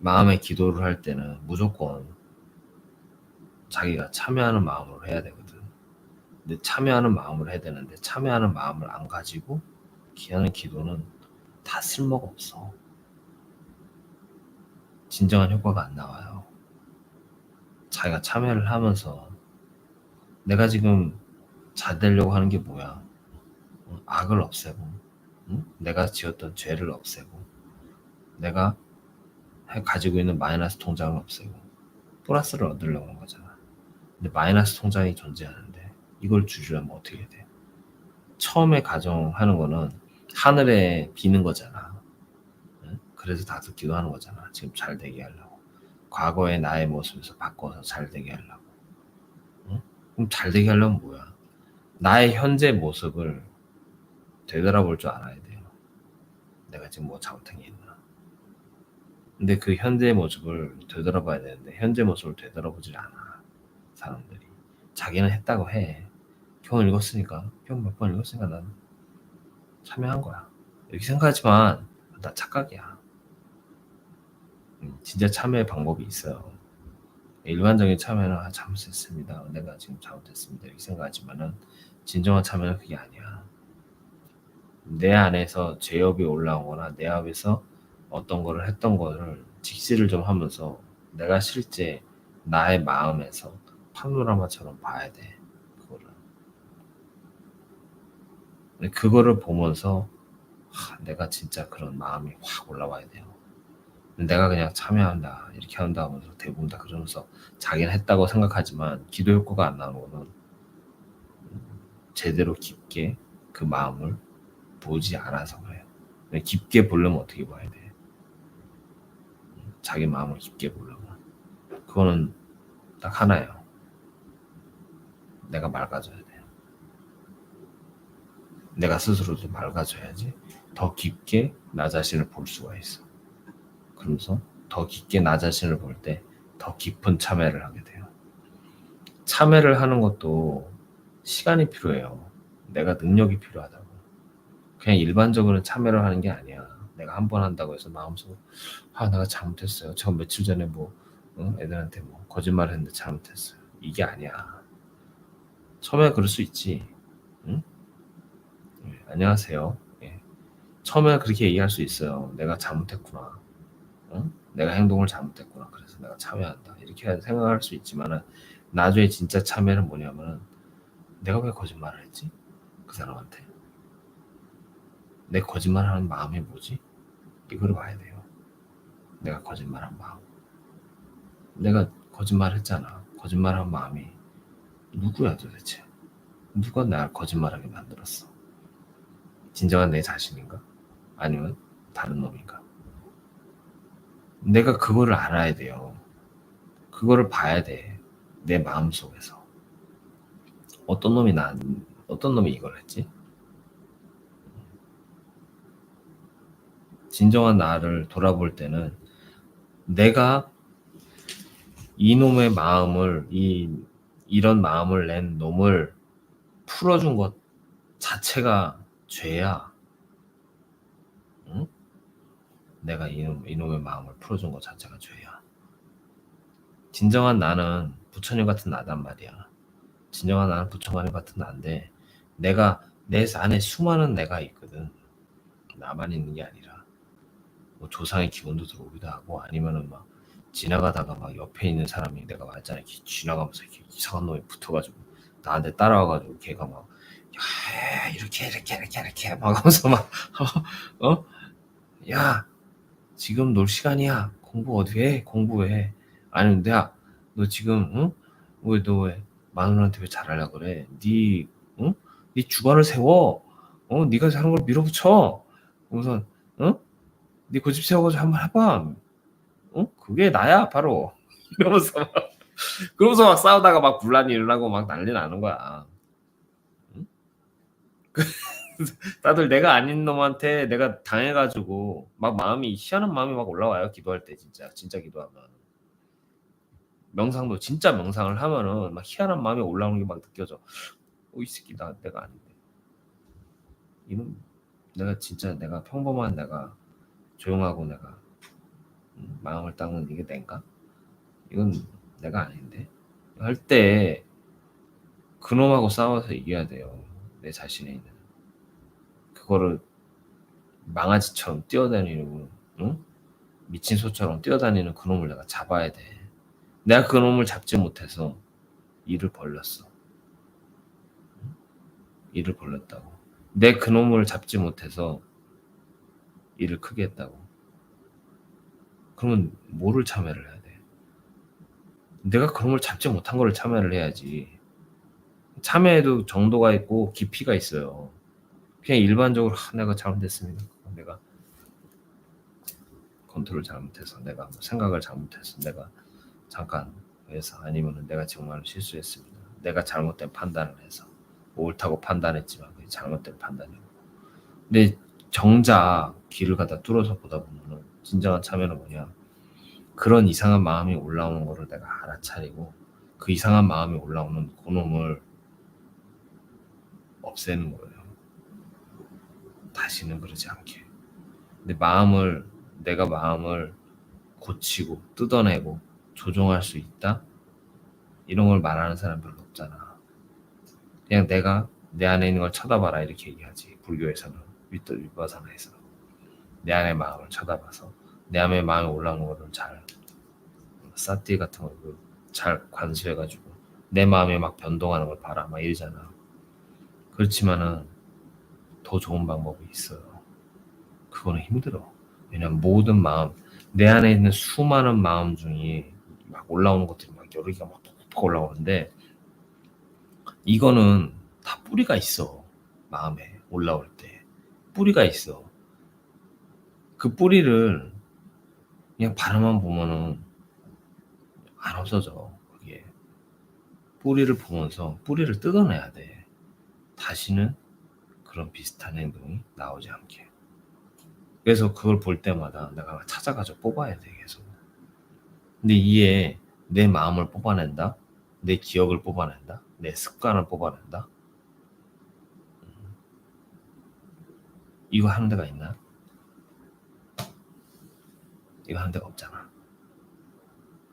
마음의 기도를 할 때는 무조건 자기가 참여하는 마음으로 해야 되거든. 근데 참여하는 마음으로 해야 되는데 참여하는 마음을 안 가지고 기하는 기도는 다 쓸모가 없어. 진정한 효과가 안 나와요. 자기가 참여를 하면서 내가 지금 잘 되려고 하는 게 뭐야? 어, 악을 없애고, 응? 내가 지었던 죄를 없애고, 내가 가지고 있는 마이너스 통장을 없애고, 플러스를 얻으려고 하는 거잖아. 근데 마이너스 통장이 존재하는데 이걸 줄이려면 어떻게 돼? 처음에 가정하는 거는 하늘에 비는 거잖아. 응? 그래서 다들 기도하는 거잖아. 지금 잘 되게 하려고. 과거의 나의 모습에서 바꿔서 잘 되게 하려고. 응? 그럼 잘 되게 하려면 뭐야? 나의 현재 모습을 되돌아볼 줄 알아야 돼요. 내가 지금 뭐 잘못한 게 있나. 근데 그 현재 모습을 되돌아봐야 되는데 현재 모습을 되돌아보질 않아. 사람들이. 자기는 했다고 해. 교훈 읽었으니까, 교훈 몇번 읽었으니까 난 참여한 거야. 이렇게 생각하지만 나 착각이야. 음, 진짜 참여의 방법이 있어요. 일반적인 참여는 아, 잘못했습니다. 내가 지금 잘못했습니다. 이렇게 생각하지만은 진정한 참여는 그게 아니야. 내 안에서 죄업이 올라오거나 내 앞에서 어떤 거를 했던 거를 직시를 좀 하면서 내가 실제 나의 마음에서 파노라마처럼 봐야 돼. 그거를. 그거를 보면서 하, 내가 진짜 그런 마음이 확 올라와야 돼요. 내가 그냥 참여한다 이렇게 한다 하면서 대부분 다 그러면서 자기는 했다고 생각하지만 기도 효과가 안 나오는 거는 제대로 깊게 그 마음을 보지 않아서 그래요. 깊게 보려면 어떻게 봐야 돼? 자기 마음을 깊게 보려면 그거는 딱 하나예요. 내가 맑아져야 돼요. 내가 스스로도 맑아져야지 더 깊게 나 자신을 볼 수가 있어. 그러면서 더 깊게 나 자신을 볼 때 더 깊은 참여를 하게 돼요. 참여를 하는 것도 시간이 필요해요. 내가 능력이 필요하다고. 그냥 일반적으로 참여를 하는 게 아니야. 내가 한 번 한다고 해서 마음속으로 아 내가 잘못했어요. 저 며칠 전에 뭐 응? 애들한테 뭐 거짓말 했는데 잘못했어요. 이게 아니야. 처음에 그럴 수 있지. 응? 네, 안녕하세요. 예. 처음에 그렇게 얘기할 수 있어요. 내가 잘못했구나. 응? 내가 행동을 잘못했구나. 그래서 내가 참여한다. 이렇게 생각할 수 있지만은 나중에 진짜 참여는 뭐냐면은 내가 왜 거짓말을 했지? 그 사람한테. 내 거짓말하는 마음이 뭐지? 이걸 봐야 돼요. 내가 거짓말한 마음. 내가 거짓말했잖아. 거짓말한 마음이 누구야 도대체? 누가 날 거짓말하게 만들었어? 진정한 내 자신인가? 아니면 다른 놈인가? 내가 그거를 알아야 돼요. 그거를 봐야 돼. 내 마음 속에서. 어떤 놈이 나, 어떤 놈이 이걸 했지? 진정한 나를 돌아볼 때는 내가 이놈의 마음을, 이, 이런 마음을 낸 놈을 풀어준 것 자체가 죄야. 응? 내가 이놈, 이놈의 마음을 풀어준 것 자체가 죄야. 진정한 나는 부처님 같은 나단 말이야. 진정한 나는 부처님 같은 나인데, 내가 내 안에 수많은 내가 있거든. 나만 있는 게 아니라. 뭐 조상의 기운도 들어오기도 하고, 아니면은 막, 지나가다가 막 옆에 있는 사람이 내가 말했잖아. 이렇게 지나가면서 이렇게 이상한 놈이 붙어가지고, 나한테 따라와가지고, 걔가 막, 야, 이렇게, 이렇게, 이렇게, 이렇게, 막 하면서 막, 어? 어? 야, 지금 놀 시간이야. 공부 어디 해? 공부해. 아니면 내가, 너 지금, 응? 왜, 너 왜, 마누라한테 왜 잘하려 그래? 니, 응? 니 주관을 세워. 어? 니가 사는 걸 밀어붙여. 우선, 응? 니 고집 세워가지고 한번 해봐. 어? 그게 나야, 바로. 이러면서 막, 그러면서 막 싸우다가 막 분란이 일어나고 막 난리 나는 거야. 응? 다들 내가 아닌 놈한테 내가 당해가지고 막 마음이 희한한 마음이 막 올라와요 기도할 때 진짜 진짜 기도하면 명상도 진짜 명상을 하면은 막 희한한 마음이 올라오는 게 막 느껴져. 어, 이 새끼 나 내가 아닌데. 이놈 내가 진짜 내가 평범한 내가 조용하고 내가 음, 마음을 닦는 이게 내가? 이건 내가 아닌데 할 때 그놈하고 싸워서 이겨야 돼요. 내 자신에 있는 그거를 망아지처럼 뛰어다니는 응? 미친 소처럼 뛰어다니는 그놈을 내가 잡아야 돼. 내가 그놈을 잡지 못해서 일을 벌렸어. 응? 일을 벌렸다고. 내 그놈을 잡지 못해서 일을 크게 했다고. 그러면 뭐를 참여를 해야 돼? 내가 그놈을 잡지 못한 거를 참여를 해야지. 참여에도 정도가 있고 깊이가 있어요. 그냥 일반적으로 아, 내가 잘못했습니다. 내가 컨트롤 잘못해서 내가 뭐 생각을 잘못해서 내가 잠깐 해서 아니면은 내가 정말 실수했습니다. 내가 잘못된 판단을 해서 옳다고 판단했지만 잘못된 판단이고. 근데 정작 길을 갖다 뚫어서 보다 보면은 진정한 참여는 뭐냐? 그런 이상한 마음이 올라오는 거를 내가 알아차리고 그 이상한 마음이 올라오는 그놈을 없애는 거예요. 다시는 그러지 않게. 근데 마음을 내가 마음을 고치고 뜯어내고 조종할 수 있다? 이런 걸 말하는 사람 별로 없잖아. 그냥 내가 내 안에 있는 걸 쳐다봐라 이렇게 얘기하지. 불교에서는 윗도 윗바사나에서 내 안의 마음을 쳐다봐서 내 안의 마음에 올라오는 거를 잘 사띠 같은 걸 잘 관수해가지고 내 마음에 막 변동하는 걸 봐라 막 이러잖아. 그렇지만은 더 좋은 방법이 있어요. 그거는 힘들어. 왜냐면 모든 마음, 내 안에 있는 수많은 마음 중에 막 올라오는 것들이 막 여러 개가 막 푹푹 올라오는데 이거는 다 뿌리가 있어. 마음에 올라올 때. 뿌리가 있어. 그 뿌리를 그냥 바라만 보면은 안 없어져. 그게. 뿌리를 보면서 뿌리를 뜯어내야 돼. 다시는 그런 비슷한 행동이 나오지 않게. 그래서 그걸 볼 때마다 내가 찾아가서 뽑아야 돼, 계속. 근데 이에 내 마음을 뽑아낸다? 내 기억을 뽑아낸다? 내 습관을 뽑아낸다? 이거 하는 데가 있나? 이거 하는 데가 없잖아.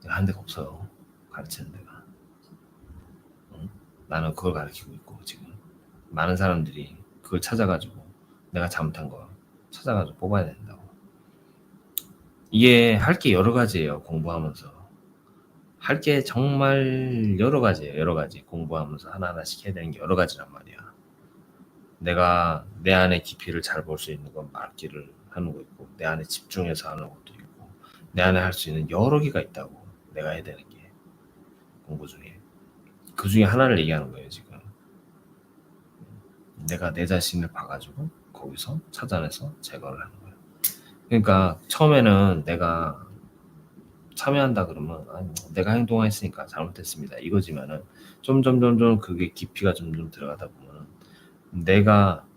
이거 하는 데가 없어요. 가르치는 데가. 응? 나는 그걸 가르치고 있고, 지금. 많은 사람들이 그걸 찾아가지고 내가 잘못한 거 찾아가지고 뽑아야 된다고. 이게 할 게 여러 가지예요. 공부하면서. 할 게 정말 여러 가지예요. 여러 가지. 공부하면서 하나하나씩 해야 되는 게 여러 가지란 말이야. 내가 내 안의 깊이를 잘 볼 수 있는 건 말기를 하는 거 있고, 내 안에 집중해서 하는 것도 있고, 내 안에 할 수 있는 여러 개가 있다고. 내가 해야 되는 게. 공부 중에. 그 중에 하나를 얘기하는 거예요, 지금. 내가 내 자신을 봐가지고 거기서 찾아내서 제거를 하는 거예요. 그러니까 처음에는 내가 참여한다 그러면 아니 뭐 내가 행동했으니까 잘못했습니다 이거지만은 점점 점점 그게 깊이가 점점 들어가다 보면은 내가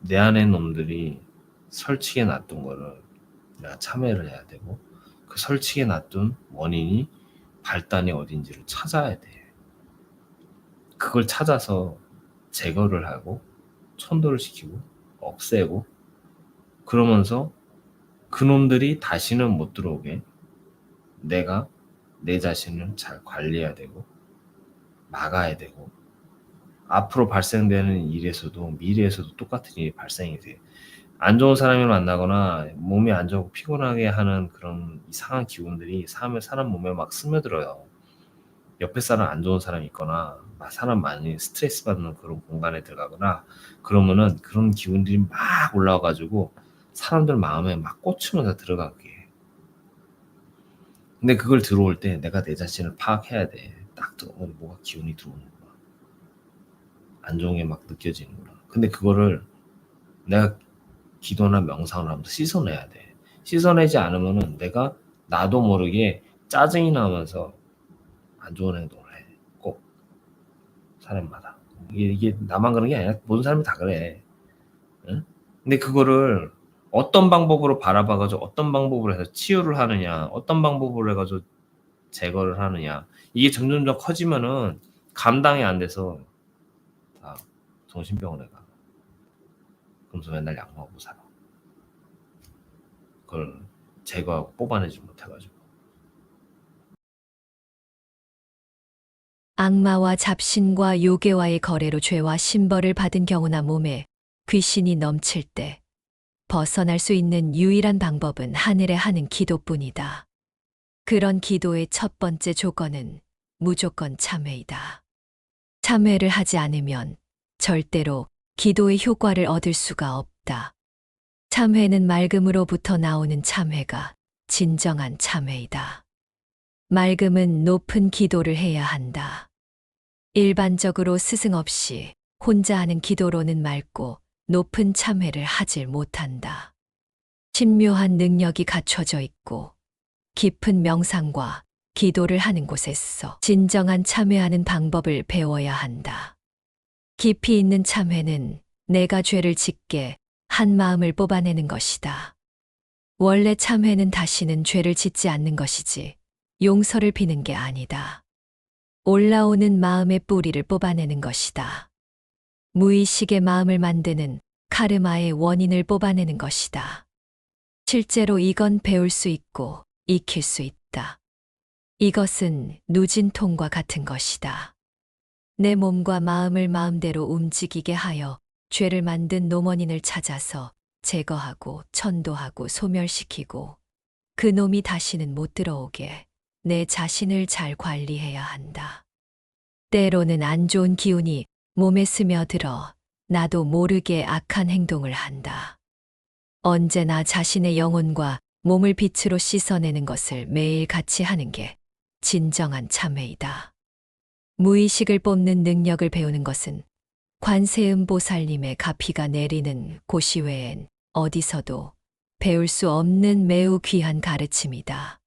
내 안에 놈들이 설치게 놔둔 거를 내가 참여를 해야 되고 그 설치게 놔둔 원인이 발단이 어딘지를 찾아야 돼. 그걸 찾아서 제거를 하고 천도를 시키고 없애고 그러면서 그놈들이 다시는 못 들어오게 내가 내 자신을 잘 관리해야 되고 막아야 되고 앞으로 발생되는 일에서도 미래에서도 똑같은 일이 발생이 돼. 안 좋은 사람을 만나거나 몸이 안 좋고 피곤하게 하는 그런 이상한 기운들이 사람의 사람 몸에 막 스며들어요. 옆에 사람 안 좋은 사람이 있거나 사람 많이 스트레스 받는 그런 공간에 들어가거나 그러면은 그런 기운들이 막 올라와가지고 사람들 마음에 막 꽂히면서 들어가게. 근데 그걸 들어올 때 내가 내 자신을 파악해야 돼. 딱 들어오면 뭐가 기운이 들어오는구나. 안 좋은 게막 느껴지는구나. 근데 그거를 내가 기도나 명상을 하면서 씻어내야 돼. 씻어내지 않으면은 내가 나도 모르게 짜증이 나면서 안 좋은 행동을 해. 꼭 사람마다. 이게, 이게 나만 그런 게 아니라 모든 사람이 다 그래. 응? 근데 그거를 어떤 방법으로 바라봐가지고 어떤 방법으로 해서 치유를 하느냐, 어떤 방법으로 해가지고 제거를 하느냐. 이게 점점점 커지면은 감당이 안 돼서 다 정신병원에 가. 그러면서 맨날 약 먹고 살아. 그걸 제거하고 뽑아내지 못해가지고. 악마와 잡신과 요괴와의 거래로 죄와 신벌을 받은 경우나 몸에 귀신이 넘칠 때 벗어날 수 있는 유일한 방법은 하늘에 하는 기도뿐이다. 그런 기도의 첫 번째 조건은 무조건 참회이다. 참회를 하지 않으면 절대로 기도의 효과를 얻을 수가 없다. 참회는 맑음으로부터 나오는 참회가 진정한 참회이다. 맑음은 높은 기도를 해야 한다. 일반적으로 스승 없이 혼자 하는 기도로는 맑고 높은 참회를 하질 못한다. 신묘한 능력이 갖춰져 있고 깊은 명상과 기도를 하는 곳에서 진정한 참회하는 방법을 배워야 한다. 깊이 있는 참회는 내가 죄를 짓게 한 마음을 뽑아내는 것이다. 원래 참회는 다시는 죄를 짓지 않는 것이지 용서를 비는 게 아니다. 올라오는 마음의 뿌리를 뽑아내는 것이다. 무의식의 마음을 만드는 카르마의 원인을 뽑아내는 것이다. 실제로 이건 배울 수 있고 익힐 수 있다. 이것은 누진통과 같은 것이다. 내 몸과 마음을 마음대로 움직이게 하여 죄를 만든 노원인을 찾아서 제거하고 천도하고 소멸시키고 그 놈이 다시는 못 들어오게 내 자신을 잘 관리해야 한다. 때로는 안 좋은 기운이 몸에 스며들어 나도 모르게 악한 행동을 한다. 언제나 자신의 영혼과 몸을 빛으로 씻어내는 것을 매일 같이 하는 게 진정한 참회이다. 무의식을 뽑는 능력을 배우는 것은 관세음 보살님의 가피가 내리는 고시 외엔 어디서도 배울 수 없는 매우 귀한 가르침이다.